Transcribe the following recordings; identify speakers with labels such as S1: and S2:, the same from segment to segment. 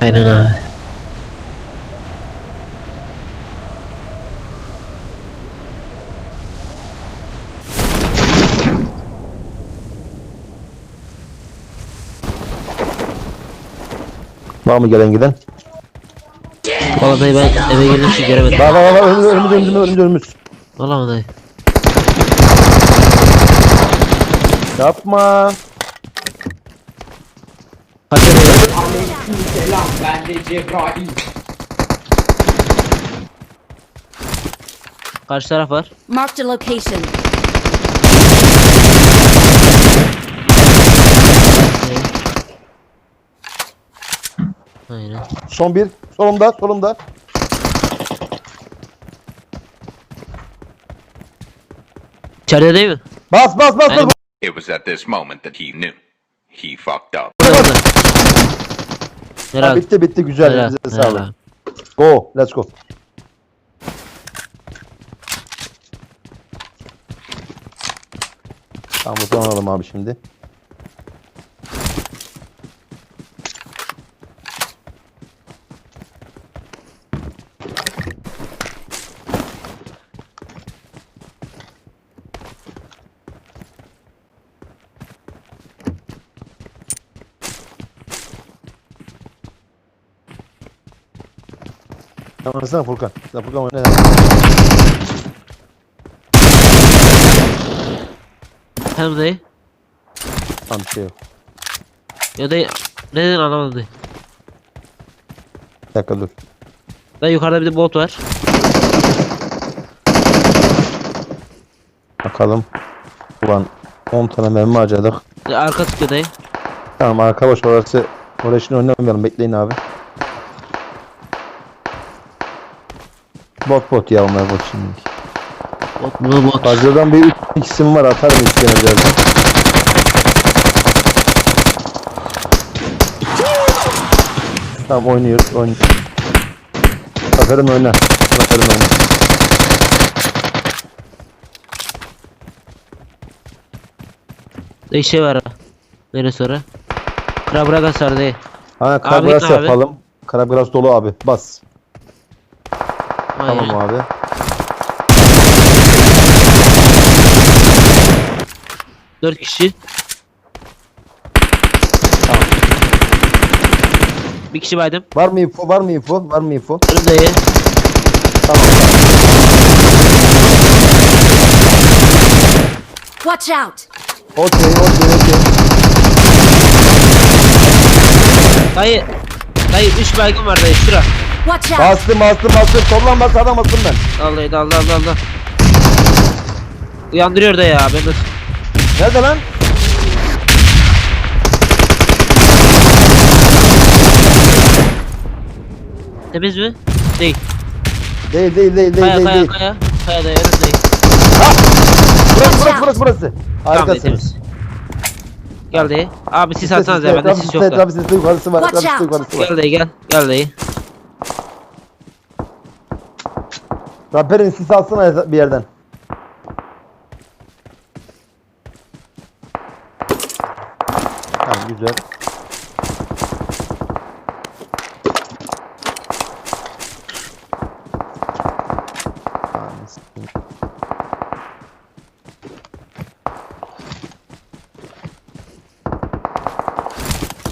S1: Aynen abi.
S2: Var mı gelen giden?
S1: Valla dayı ben eve girdim şu göremedim.
S2: Var var var önümüz önümüz önümüz önümüz önümüz.
S1: Valla mı dayı?
S2: Yapma.
S1: Kaç eve girdim?
S3: Aleykümselam ben de Cebrail.
S1: Karşı taraf var.
S4: Marked a location.
S1: Aynen.
S2: Son bir. Solumda solumda.
S1: İçeride değil mi?
S2: Bas bas bas
S1: Aynen.
S2: bas.
S5: It was at this moment that he knew. He fucked up.
S2: Ha,
S1: Herhalde.
S2: bitti bitti güzel.
S1: Helal,
S2: Elinize
S1: helal
S2: sağlık. Go. Let's go. Tamam alalım abi şimdi. Sen Furkan. Sen Furkan oyna.
S1: Hem dayı.
S2: Tamam bir şey yok.
S1: Ya dayı. Ne dedin anlamadım dayı.
S2: Bir dakika dur.
S1: Dayı yukarıda bir de bot var.
S2: Bakalım. Ulan 10 tane mermi harcadık.
S1: Dayı arka tıkıyor dayı.
S2: Tamam arka boş orası. Oraya şimdi oynamayalım bekleyin abi. Bot bot ya onlar bot şimdi.
S1: Bot mu bot?
S2: Fazladan bir 3 isim var atarım isteyene birazdan. Tamam oynuyoruz oynuyor. Aferin oyna. Aferin oyna.
S1: Dayı şey var. Neresi ora? Krabragas var dayı.
S2: Ha karabras
S1: abi.
S2: yapalım. Karabras dolu abi. Bas.
S1: Aynen.
S2: Tamam abi.
S1: Dört kişi.
S2: Tamam.
S1: Bir kişi baydım.
S2: Var mı info? Var mı info? Var mı info?
S1: Önüm dayı.
S2: Tamam.
S4: Watch out!
S2: Okey, okey, okey.
S1: Dayı. Dayı 3 baygın var dayı şura.
S4: Watch out!
S2: Bastım, bastım, bastım. Soldan bas, adam bastım ben.
S1: Al dayı dal dal dal dal. Uyandırıyor dayı ya ben de.
S2: Nerede lan?
S1: Temiz mi? Değil.
S2: Değil, değil, değil, değil,
S1: Kaya
S2: değil.
S1: kaya
S2: değil.
S1: kaya. Kaya dayı önüm dayı.
S2: Burası, burası, burası, burası.
S1: Tamam dayı
S2: Harikasınız.
S1: temiz. Gel dayı. Abi
S2: Sisle,
S1: atsanız ya bende sis yok da.
S2: sisle, yukarısı var,
S4: Watch out.
S2: yukarısı var.
S1: Gel dayı gel. Gel dayı.
S2: Raperin sis alsana bir yerden. Tamam, güzel.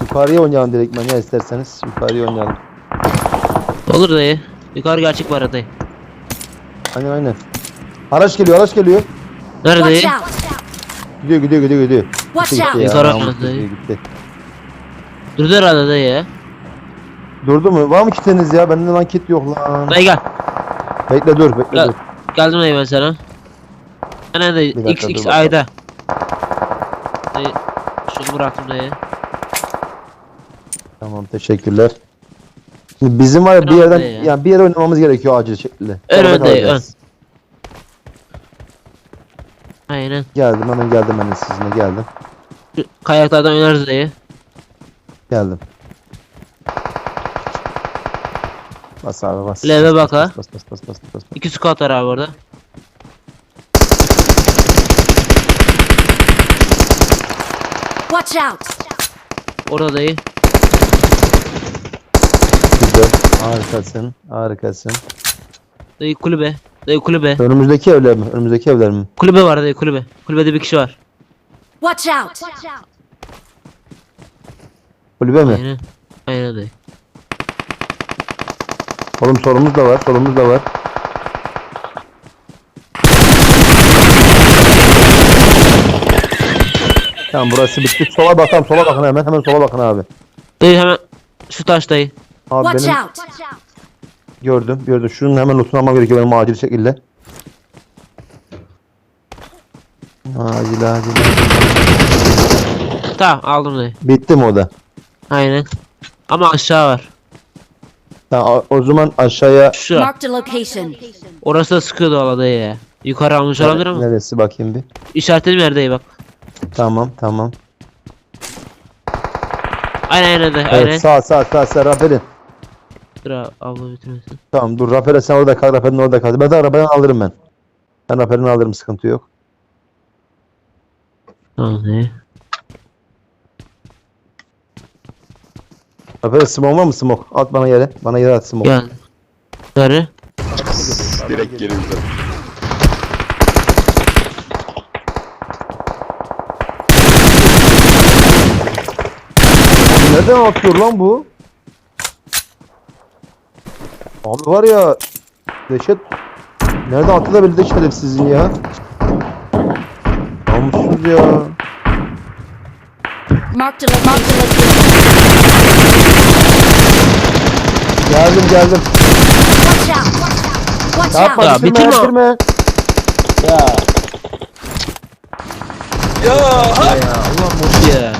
S2: Yukarıya oynayalım direktmen ya isterseniz. Yukarıya oynayalım.
S1: Olur dayı. Yukarı gerçek var dayı.
S2: Aynen aynen. Araç geliyor araç geliyor.
S1: Nerede
S4: Watch
S1: dayı?
S4: out!
S2: Gidiyor gidiyor gidiyor gidiyor.
S4: Watch
S2: Gitti
S4: out!
S2: ya,
S1: Yukarı
S2: namus
S1: atladı.
S2: gidiyor, gitti.
S1: Durdu herhalde dayı ya.
S2: Durdu mu? Var mı kitiniz ya? Bende lan kit yok lan.
S1: Dayı gel.
S2: Bekle dur bekle
S1: Gel.
S2: dur.
S1: Geldim dayı ben sana. Aynen dayı.
S2: Bir dakika,
S1: X
S2: dur
S1: X
S2: bakalım.
S1: ayda. Dayı. Şunu bıraktım dayı.
S2: Tamam teşekkürler. Bizim var ya bir yerden
S1: ya.
S2: yani bir yere oynamamız gerekiyor acil şekilde.
S1: Ön
S2: Sonra
S1: ön
S2: kalacağız.
S1: Aynen.
S2: Geldim hemen geldim de sizinle geldim.
S1: Şu kayaklardan oynarız dayı.
S2: Geldim. Bas abi bas.
S1: Leve bak ha.
S2: Bas bas bas bas bas. bas.
S1: İki squat var abi orada.
S4: Watch out!
S1: Orada dayı.
S2: Harikasın. Harikasın.
S1: Dayı kulübe. Dayı kulübe.
S2: Önümüzdeki evler mi? Önümüzdeki evler mi?
S1: Kulübe var dayı kulübe. Kulübede bir kişi var.
S4: Watch out!
S2: Kulübe mi?
S1: Aynen. Aynen dayı.
S2: Oğlum solumuz da var. Solumuz da var. Tamam burası bitti. Sola bakalım. Sola bakın hemen. Hemen sola bakın abi.
S1: Dayı hemen şu taş dayı.
S2: Abi
S4: Watch
S2: benim
S4: out!
S2: gördüm. Gördüm. Şunun hemen lootunu almam gerekiyor benim acil şekilde. Acil acil.
S1: Tamam aldım dayı.
S2: Bitti mi o da?
S1: Aynen. Ama aşağı var.
S2: Tamam o- zaman aşağıya
S1: Şu.
S4: Marked a location.
S1: Orası da sıkıyordu valla dayı ya. Yukarı almış olabilir ama.
S2: neresi bakayım bir.
S1: İşaretledim yer dayı bak.
S2: Tamam tamam.
S1: Aynen aynen dayı.
S2: Evet
S1: Aynen.
S2: sağ sağ sağ sağ raperin.
S1: Dur abla bitirmesin.
S2: Tamam dur rapere sen orada kal raperin orada kal. Ben de arabadan alırım ben. Ben raperini alırım sıkıntı yok.
S1: Tamam dayı.
S2: Rapere smoke var mı smoke? At bana yere. Bana yere at smoke.
S1: Gel. Sarı.
S5: Direkt geri uzat.
S2: Nereden atıyor lan bu? Abi var ya dehşet Nereden attı da belli şerefsizin ya Namussuz ya
S4: Marked a.
S2: Geldim geldim
S4: Watch out! Watch
S2: Yapma
S4: out!
S1: Ya,
S2: bitirme
S1: bitirme.
S2: bitirme
S1: Ya. Ya. Ya Allah boş ya.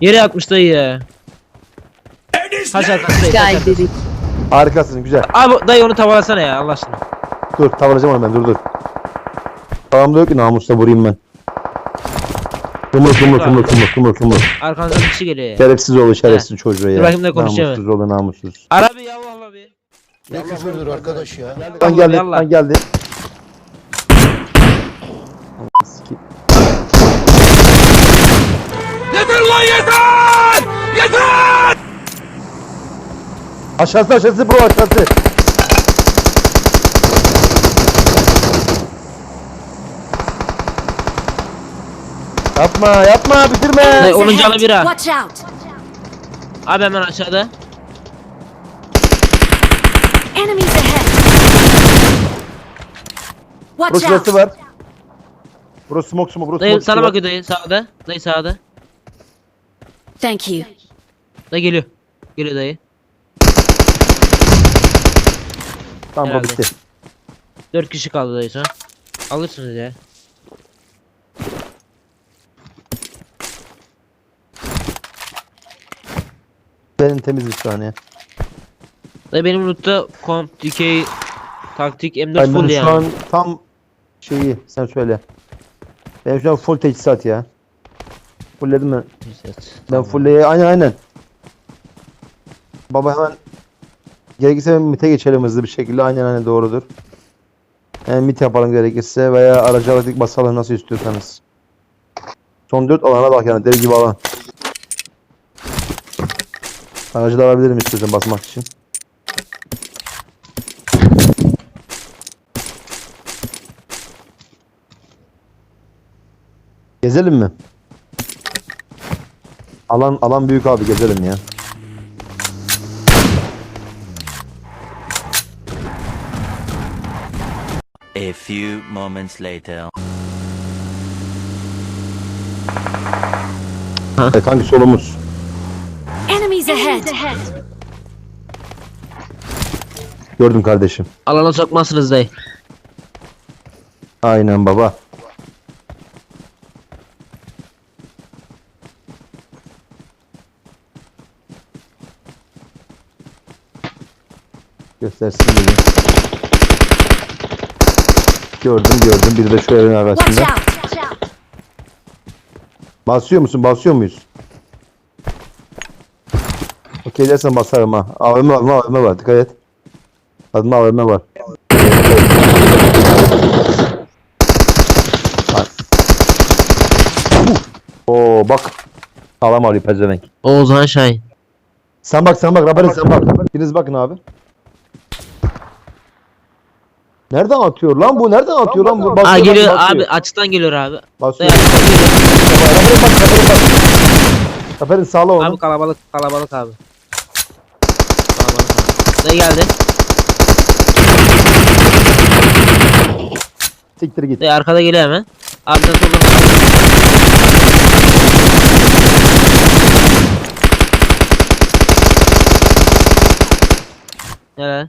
S1: Yere yatmış dayı ya. Kaç dayı kaç.
S2: Harikasın güzel
S1: Abi dayı onu tavalasana ya Allah aşkına.
S2: Dur tavıracağım onu ben dur dur Tamam da yok ki namusla vurayım ben Kumur kumur kumur kumur kumur kumur
S1: Arkanızdan bir kişi geliyor ya.
S2: Şerefsiz oğlu şerefsiz çocuğu ya
S1: Dur bakayım ne konuşuyor.
S2: Namussuz oğlu namussuz
S1: Ara bir yallah Allah bir.
S6: Ne küfürdür arkadaş ya.
S2: Lan geldi lan geldi Aşağısı aşağısı bro aşağısı. Yapma yapma bitirme.
S1: Dayı onun canı bir ha.
S4: Watch out!
S1: Abi hemen aşağıda.
S4: Enemies ahead! Watch
S2: Burası
S4: out!
S2: şurası var. Burası smoke smoke burası
S1: Dayı
S2: smoke
S1: sana
S2: var.
S1: bakıyor dayı sağda. Dayı sağda.
S4: Thank you.
S1: Dayı geliyor. Geliyor dayı.
S2: Tamam
S1: Herhalde.
S2: bitti.
S1: Dört kişi kaldı dayı sonra. Alırsınız ya.
S2: Benim temiz bir saniye.
S1: Dayı benim lootta komp, dikey, taktik, M4
S2: Aynen
S1: full
S2: şu
S1: yani.
S2: an tam şeyi sen söyle. Benim şu an full teçhizat ya. Fullledim mi? Ben fullleye aynen aynen. Baba hemen gerekirse MIT'e geçelim hızlı bir şekilde. Aynen aynen doğrudur. Yani MIT yapalım gerekirse veya aracı aladık basalım nasıl istiyorsanız. Son 4 alana bak yani deli gibi alan. Aracı da alabilirim istiyorsan basmak için. Gezelim mi? Alan alan büyük abi gezelim ya.
S7: A few moments later.
S2: E, kanki solumuz.
S4: Enemies ahead!
S2: Gördüm kardeşim.
S1: Alana sokmazsınız dayı.
S2: Aynen baba. Göstersin beni. Gördüm gördüm. Bir de şu evin
S4: Watch
S2: arasında.
S4: out!
S2: Basıyor musun? Basıyor muyuz? Okey dersen basarım ha. AVM var mı? AVM var. Dikkat et. Adımda AVM var. Bak. Oo bak. Sağlam arıyor pezevenk.
S1: Oğuzhan Şahin.
S2: Sen bak sen bak Rafael sen bak. Biriniz bakın abi. Nereden atıyor lan bu? Nereden atıyor lan bu?
S1: Aa
S2: Basıyor,
S1: geliyor
S2: basıyor.
S1: abi açıktan geliyor abi.
S2: Basıyor. Bak Rafael bak. Rafael sağla onu.
S1: Abi kalabalık kalabalık abi. Kalabalık abi. Dayı geldi.
S2: Siktir git.
S1: Dayı arkada geliyor hemen. Abi sen soldan. Helal.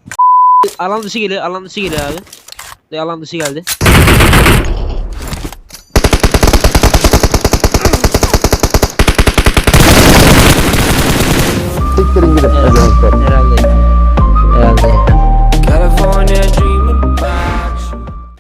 S1: Alan dışı geliyor, alan dışı geliyor abi. De alan dışı geldi. Siktirin gidin.